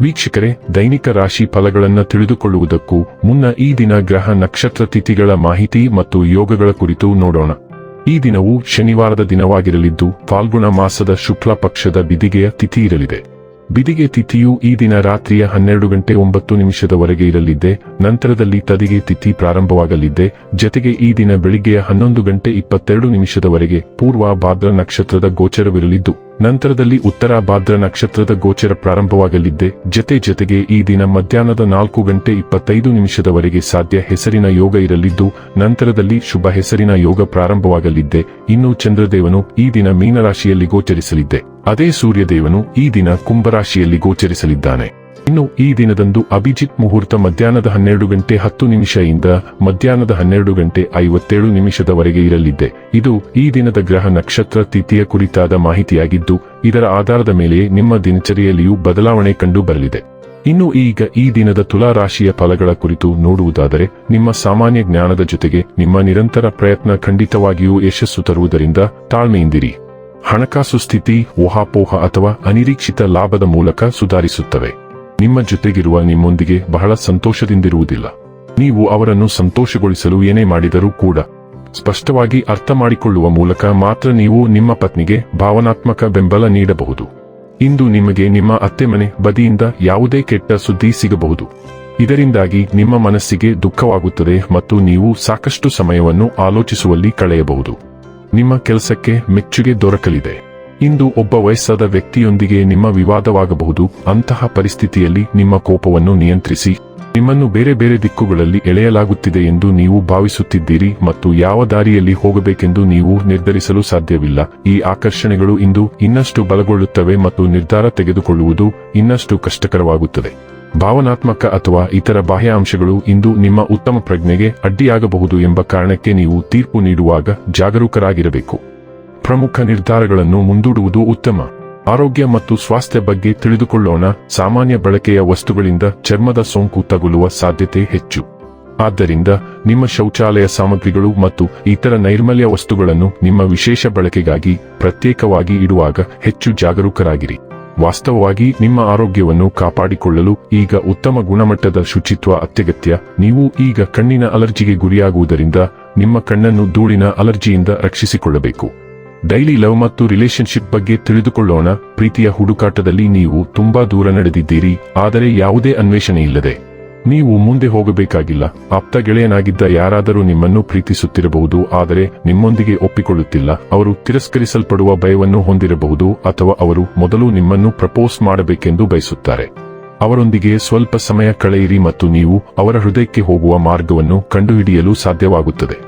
ವೀಕ್ಷಕರೇ, ದೈನಿಕ ರಾಶಿ ಫಲಗಳನ್ನು ತಿಳಿದುಕೊಳ್ಳುವುದಕ್ಕೂ ಮುನ್ನ ಈ ದಿನ ಗ್ರಹ ನಕ್ಷತ್ರ ತಿಥಿಗಳ ಮಾಹಿತಿ ಮತ್ತು ಯೋಗಗಳ ಕುರಿತು ನೋಡೋಣ. ಈ ದಿನವು ಶನಿವಾರದ ದಿನವಾಗಿರಲಿದ್ದು, ಫಾಲ್ಗುಣ ಮಾಸದ ಶುಕ್ಲ ಪಕ್ಷದ ಬಿದಿಗೆಯ ತಿಥಿ ಇರಲಿದೆ. ಬಿದಿಗೆ ತಿಥಿಯು ಈ ದಿನ ರಾತ್ರಿಯ ಹನ್ನೆರಡು ಗಂಟೆ ಒಂಬತ್ತು ನಿಮಿಷದವರೆಗೆ ಇರಲಿದ್ದೆ, ನಂತರದಲ್ಲಿ ತದಿಗೆ ತಿಥಿ ಪ್ರಾರಂಭವಾಗಲಿದ್ದೆ, ಜತೆಗೆ ಈ ದಿನ ಬೆಳಿಗ್ಗೆಯ ಹನ್ನೊಂದು ಗಂಟೆ ಇಪ್ಪತ್ತೆರಡು ನಿಮಿಷದವರೆಗೆ ಪೂರ್ವ ಭಾದ್ರ ನಕ್ಷತ್ರದ ಗೋಚರವಿರಲಿದ್ದು, ನಂತರದಲ್ಲಿ ಉತ್ತರ ಭಾದ್ರ ನಕ್ಷತ್ರದ ಗೋಚರ ಪ್ರಾರಂಭವಾಗಲಿದ್ದೆ, ಜತೆ ಜತೆಗೆ ಈ ದಿನ ಮಧ್ಯಾಹ್ನದ ನಾಲ್ಕು ಗಂಟೆ ಇಪ್ಪತ್ತೈದು ನಿಮಿಷದವರೆಗೆ ಸಾಧ್ಯ ಹೆಸರಿನ ಯೋಗ ಇರಲಿದ್ದು, ನಂತರದಲ್ಲಿ ಶುಭ ಹೆಸರಿನ ಯೋಗ ಪ್ರಾರಂಭವಾಗಲಿದ್ದೆ, ಇನ್ನು ಚಂದ್ರದೇವನು ಈ ದಿನ ಮೀನರಾಶಿಯಲ್ಲಿ ಗೋಚರಿಸಲಿದ್ದೆ. ಅದೇ ಸೂರ್ಯದೇವನು ಈ ದಿನ ಕುಂಭರಾಶಿಯಲ್ಲಿ ಗೋಚರಿಸಲಿದ್ದಾನೆ. ಇನ್ನು ಈ ದಿನದಂದು ಅಭಿಜಿತ್ ಮುಹೂರ್ತ ಮಧ್ಯಾಹ್ನದ ಹನ್ನೆರಡು ಗಂಟೆ ಹತ್ತು ನಿಮಿಷದಿಂದ ಮಧ್ಯಾಹ್ನದ ಹನ್ನೆರಡು ಗಂಟೆ ಐವತ್ತೇಳು ನಿಮಿಷದವರೆಗೆ ಇರಲಿದೆ ಇದು ಈ ದಿನದ ಗ್ರಹ ನಕ್ಷತ್ರ ತಿಥಿಯ ಕುರಿತಾದ ಮಾಹಿತಿಯಾಗಿದ್ದು, ಇದರ ಆಧಾರದ ಮೇಲೆ ನಿಮ್ಮ ದಿನಚರಿಯಲ್ಲಿಯೂ ಬದಲಾವಣೆ ಕಂಡು ಬರಲಿದೆ. ಇನ್ನು ಈಗ ಈ ದಿನದ ತುಲಾ ರಾಶಿಯ ಫಲಗಳ ಕುರಿತು ನೋಡುವುದಾದರೆ, ನಿಮ್ಮ ಸಾಮಾನ್ಯ ಜ್ಞಾನದ ಜೊತೆಗೆ ನಿಮ್ಮ ನಿರಂತರ ಪ್ರಯತ್ನ ಖಂಡಿತವಾಗಿಯೂ ಯಶಸ್ಸು ತರುವುದರಿಂದ ತಾಳ್ಮೆಯಿಂದಿರಿ. ಹಣಕಾಸು ಸ್ಥಿತಿ ಊಹಾಪೋಹ ಅಥವಾ ಅನಿರೀಕ್ಷಿತ ಲಾಭದ ಮೂಲಕ ಸುಧಾರಿಸುತ್ತವೆ. ನಿಮ್ಮ ಜೊತೆಗಿರುವ ನಿಮ್ಮೊಂದಿಗೆ ಬಹಳ ಸಂತೋಷದಿಂದಿರುವುದಿಲ್ಲ. ನೀವು ಅವರನ್ನು ಸಂತೋಷಗೊಳಿಸಲು ಏನೇ ಮಾಡಿದರೂ ಕೂಡ ಸ್ಪಷ್ಟವಾಗಿ ಅರ್ಥ ಮಾಡಿಕೊಳ್ಳುವ ಮೂಲಕ ಮಾತ್ರ ನೀವು ನಿಮ್ಮ ಪತ್ನಿಗೆ ಭಾವನಾತ್ಮಕ ಬೆಂಬಲ ನೀಡಬಹುದು. ಇಂದು ನಿಮಗೆ ನಿಮ್ಮ ಅತ್ತೆ ಮನೆ ಬದಿಯಿಂದ ಯಾವುದೇ ಕೆಟ್ಟ ಸುದ್ದಿ ಸಿಗಬಹುದು. ಇದರಿಂದಾಗಿ ನಿಮ್ಮ ಮನಸ್ಸಿಗೆ ದುಃಖವಾಗುತ್ತದೆ ಮತ್ತು ನೀವು ಸಾಕಷ್ಟು ಸಮಯವನ್ನು ಆಲೋಚಿಸುವಲ್ಲಿ ಕಳೆಯಬಹುದು. ನಿಮ್ಮ ಕೆಲಸಕ್ಕೆ ಮೆಚ್ಚುಗೆ ದೊರಕಲಿದೆ. ಇಂದು ಒಬ್ಬ ವಯಸ್ಸಾದ ವ್ಯಕ್ತಿಯೊಂದಿಗೆ ನಿಮ್ಮ ವಿವಾದವಾಗಬಹುದು, ಅಂತಹ ಪರಿಸ್ಥಿತಿಯಲ್ಲಿ ನಿಮ್ಮ ಕೋಪವನ್ನು ನಿಯಂತ್ರಿಸಿ, ನಿಮ್ಮನ್ನು ಬೇರೆ ಬೇರೆ ದಿಕ್ಕುಗಳಲ್ಲಿ ಎಳೆಯಲಾಗುತ್ತಿದೆ ಎಂದು ನೀವು ಭಾವಿಸುತ್ತಿದ್ದೀರಿ ಮತ್ತು ಯಾವ ದಾರಿಯಲ್ಲಿ ಹೋಗಬೇಕೆಂದು ನೀವು ನಿರ್ಧರಿಸಲು ಸಾಧ್ಯವಿಲ್ಲ. ಈ ಆಕರ್ಷಣೆಗಳು ಇಂದು ಇನ್ನಷ್ಟು ಬಲಗೊಳ್ಳುತ್ತವೆ ಮತ್ತು ನಿರ್ಧಾರ ತೆಗೆದುಕೊಳ್ಳುವುದು ಇನ್ನಷ್ಟು ಕಷ್ಟಕರವಾಗುತ್ತದೆ. ಭಾವನಾತ್ಮಕ ಅಥವಾ ಇತರ ಬಾಹ್ಯ ಅಂಶಗಳು ಇಂದು ನಿಮ್ಮ ಉತ್ತಮ ಪ್ರಜ್ಞೆಗೆ ಅಡ್ಡಿಯಾಗಬಹುದು ಎಂಬ ಕಾರಣಕ್ಕೆ ನೀವು ತೀರ್ಪು ನೀಡುವಾಗ ಜಾಗರೂಕರಾಗಿರಬೇಕು. ಪ್ರಮುಖ ನಿರ್ಧಾರಗಳನ್ನು ಮುಂದೂಡುವುದು ಉತ್ತಮ. ಆರೋಗ್ಯ ಮತ್ತು ಸ್ವಾಸ್ಥ್ಯ ಬಗ್ಗೆ ತಿಳಿದುಕೊಳ್ಳೋಣ. ಸಾಮಾನ್ಯ ಬಳಕೆಯ ವಸ್ತುಗಳಿಂದ ಚರ್ಮದ ಸೋಂಕು ತಗುಲುವ ಸಾಧ್ಯತೆ ಹೆಚ್ಚು. ಆದ್ದರಿಂದ ನಿಮ್ಮ ಶೌಚಾಲಯ ಸಾಮಗ್ರಿಗಳು ಮತ್ತು ಇತರ ನೈರ್ಮಲ್ಯ ವಸ್ತುಗಳನ್ನು ನಿಮ್ಮ ವಿಶೇಷ ಬಳಕೆಗಾಗಿ ಪ್ರತ್ಯೇಕವಾಗಿ ಇಡುವಾಗ ಹೆಚ್ಚು ಜಾಗರೂಕರಾಗಿರಿ. ವಾಸ್ತವವಾಗಿ ನಿಮ್ಮ ಆರೋಗ್ಯವನ್ನು ಕಾಪಾಡಿಕೊಳ್ಳಲು ಈಗ ಉತ್ತಮ ಗುಣಮಟ್ಟದ ಶುಚಿತ್ವ ಅತ್ಯಗತ್ಯ. ನೀವು ಈಗ ಕಣ್ಣಿನ ಅಲರ್ಜಿಗೆ ಗುರಿಯಾಗುವುದರಿಂದ ನಿಮ್ಮ ಕಣ್ಣನ್ನು ಧೂಳಿನ ಅಲರ್ಜಿಯಿಂದ ರಕ್ಷಿಸಿಕೊಳ್ಳಬೇಕು. ಡೈಲಿ ಲವ್ ಮತ್ತು ರಿಲೇಶನ್ಶಿಪ್ ಬಗ್ಗೆ ತಿಳಿದುಕೊಳ್ಳೋಣ. ಪ್ರೀತಿಯ ಹುಡುಕಾಟದಲ್ಲಿ ನೀವು ತುಂಬಾ ದೂರ ನಡೆದಿದ್ದೀರಿ, ಆದರೆ ಯಾವುದೇ ಅನ್ವೇಷಣೆ ಇಲ್ಲದೆ ನೀವು ಮುಂದೆ ಹೋಗಬೇಕಾಗಿಲ್ಲ. ಆಪ್ತ ಗೆಳೆಯನಾಗಿದ್ದ ಯಾರಾದರೂ ನಿಮ್ಮನ್ನು ಪ್ರೀತಿಸುತ್ತಿರಬಹುದು, ಆದರೆ ನಿಮ್ಮೊಂದಿಗೆ ಒಪ್ಪಿಕೊಳ್ಳುತ್ತಿಲ್ಲ. ಅವರು ತಿರಸ್ಕರಿಸಲ್ಪಡುವ ಭಯವನ್ನು ಹೊಂದಿರಬಹುದು, ಅಥವಾ ಅವರು ಮೊದಲು ನಿಮ್ಮನ್ನು ಪ್ರಪೋಸ್ ಮಾಡಬೇಕೆಂದು ಬಯಸುತ್ತಾರೆ. ಅವರೊಂದಿಗೆ ಸ್ವಲ್ಪ ಸಮಯ ಕಳೆಯಿರಿ ಮತ್ತು ನೀವು ಅವರ ಹೃದಯಕ್ಕೆ ಹೋಗುವ ಮಾರ್ಗವನ್ನು ಕಂಡುಹಿಡಿಯಲು ಸಾಧ್ಯವಾಗುತ್ತದೆ.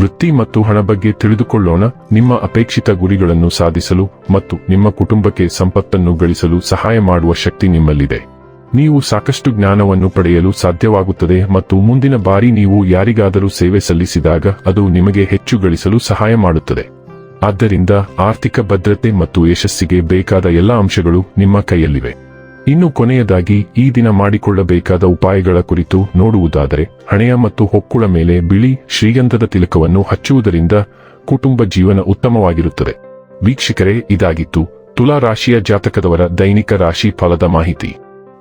ವೃತ್ತಿ ಮತ್ತು ಹಣ ಬಗ್ಗೆ ತಿಳಿದುಕೊಳ್ಳೋಣ. ನಿಮ್ಮ ಅಪೇಕ್ಷಿತ ಗುರಿಗಳನ್ನು ಸಾಧಿಸಲು ಮತ್ತು ನಿಮ್ಮ ಕುಟುಂಬಕ್ಕೆ ಸಂಪತ್ತನ್ನು ಗಳಿಸಲು ಸಹಾಯ ಮಾಡುವ ಶಕ್ತಿ ನಿಮ್ಮಲ್ಲಿದೆ. ನೀವು ಸಾಕಷ್ಟು ಜ್ಞಾನವನ್ನು ಪಡೆಯಲು ಸಾಧ್ಯವಾಗುತ್ತದೆ ಮತ್ತು ಮುಂದಿನ ಬಾರಿ ನೀವು ಯಾರಿಗಾದರೂ ಸೇವೆ ಸಲ್ಲಿಸಿದಾಗ ಅದು ನಿಮಗೆ ಹೆಚ್ಚು ಗಳಿಸಲು ಸಹಾಯ ಮಾಡುತ್ತದೆ. ಆದ್ದರಿಂದ ಆರ್ಥಿಕ ಭದ್ರತೆ ಮತ್ತು ಯಶಸ್ಸಿಗೆ ಬೇಕಾದ ಎಲ್ಲ ಅಂಶಗಳು ನಿಮ್ಮ ಕೈಯಲ್ಲಿವೆ. ಇನ್ನು ಕೊನೆಯದಾಗಿ, ಈ ದಿನ ಮಾಡಿಕೊಳ್ಳಬೇಕಾದ ಉಪಾಯಗಳ ಕುರಿತು ನೋಡುವುದಾದರೆ, ಹಣೆಯ ಮತ್ತು ಹೊಕ್ಕುಳ ಮೇಲೆ ಬಿಳಿ, ಶ್ರೀಗಂಧದ ತಿಲಕವನ್ನು ಹಚ್ಚುವುದರಿಂದ ಕುಟುಂಬ ಜೀವನ ಉತ್ತಮವಾಗಿರುತ್ತದೆ. ವೀಕ್ಷಕರೇ, ಇದಾಗಿತ್ತು ತುಲಾ ರಾಶಿಯ ಜಾತಕದವರ ದೈನಿಕ ರಾಶಿ ಫಲದ ಮಾಹಿತಿ.